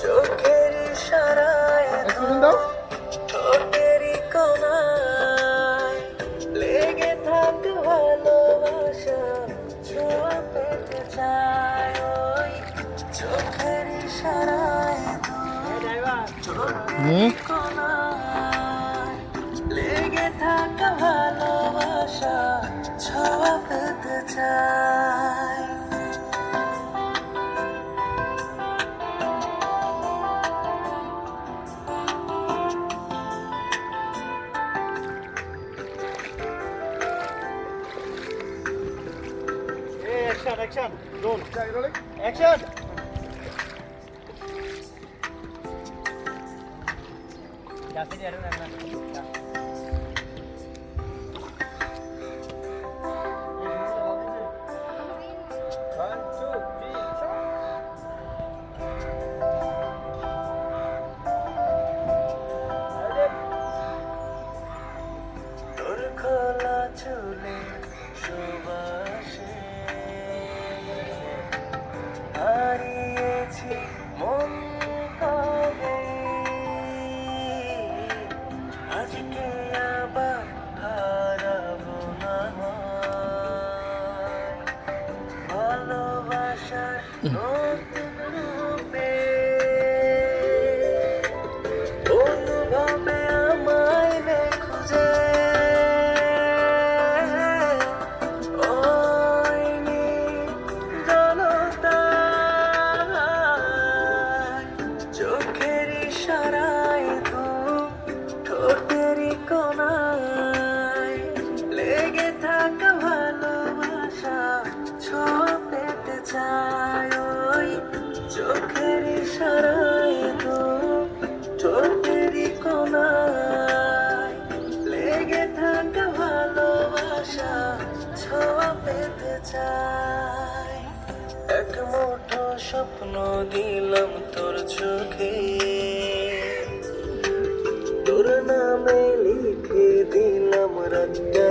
চোখের ইশারায় ঠোঁটের কোনায় লেগে থাক ভালোবাসা ছোঁয়া পেতে চায় ওই চোখের ইশারায় ঠোঁটের কোনায় Action, action. Roll. Action. Jacket yarın hemen. Kala çule şuva আজকে আবার হারাবো না। ভালোবাসার নতুন রূপে অনুভবে আমায় নে খুঁজে ওইনি জনতায় চোখের ইশারায় ঠোঁটের কোনায় লেগে থাকা ভালোবাসা ছোঁয়া পেতে চাই। এক মুঠো স্বপ্ন দিলাম তোর চোখে। তোর নামে লিখে দিলাম রাতটা